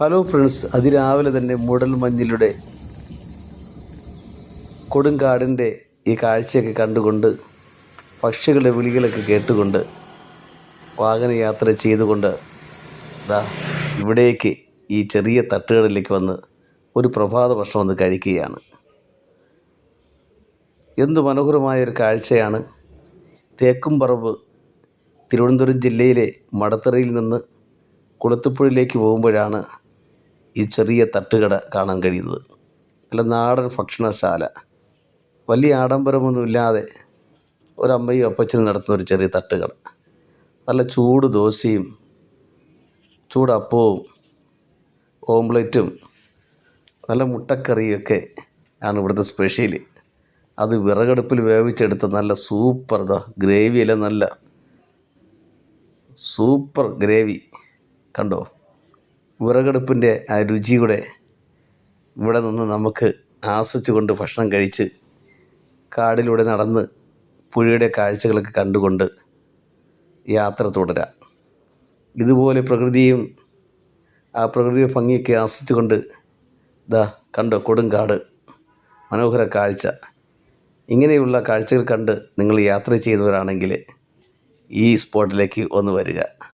Hello friends അതിരാവിലെ തന്നെ മൂടൽ മഞ്ഞിലൂടെ കൊടുങ്കാടിന്റെ ഈ കാഴ്ചയൊക്കെ കണ്ടുകൊണ്ട് പക്ഷികളുടെ വിളികളൊക്കെ കേട്ടുകൊണ്ട് വാഹനയാത്ര ചെയ്തുകൊണ്ട് ദാ ഇവിടേക്ക് ഈ ചെറിയ തട്ടുകടലിലേക്ക് വന്ന് ഒരു പ്രഭാത ഭക്ഷണം ഒന്ന് കഴിക്കുകയാണ്. എന്തു മനോഹരമായൊരു കാഴ്ചയാണ്. തേക്കുംപറമ്പ് തിരുവനന്തപുരം ജില്ലയിലെ മടത്തറയിൽ നിന്ന് കുളത്തുപ്പുഴയിലേക്ക് പോകുമ്പോഴാണ് ഈ ചെറിയ തട്ടുകട കാണാൻ കഴിയുന്നത്. നല്ല നാടൻ ഭക്ഷണശാല. വലിയ ആഡംബരമൊന്നുമില്ലാതെ ഒരമ്മയും അപ്പച്ചനും നടത്തുന്ന ഒരു ചെറിയ തട്ടുകട. നല്ല ചൂട് ദോശയും ചൂട് ചൂടപ്പവും ഓംലെറ്റും നല്ല മുട്ടക്കറിയൊക്കെ ആണ് ഇവിടുത്തെ സ്പെഷ്യൽ അത് വിറകടുപ്പിൽ വേവിച്ചെടുത്ത നല്ല സൂപ്പർ ഇതാ ഗ്രേവിയല്ല നല്ല. സൂപ്പർ ഗ്രേവി കണ്ടോ? വിറകടുപ്പിന്റെ ആ രുചിയുടെ ഇവിടെ നിന്ന് നമുക്ക് ആസ്വദിച്ചുകൊണ്ട് ഭക്ഷണം കഴിച്ച് കാടിലൂടെ നടന്ന് പുഴയുടെ കാഴ്ചകളൊക്കെ കണ്ടുകൊണ്ട് യാത്ര തുടരാം. ഇതുപോലെ പ്രകൃതിയും ആ പ്രകൃതി ഭംഗിയൊക്കെ ആസ്വദിച്ചുകൊണ്ട് ദാ കണ്ടോ കൊടുങ്കാട് മനോഹര കാഴ്ച. ഇങ്ങനെയുള്ള കാഴ്ചകൾ കണ്ട് നിങ്ങൾ യാത്ര ചെയ്തവരാണെങ്കിൽ ഈ സ്പോട്ടിലേക്ക് ഒന്ന് വരിക.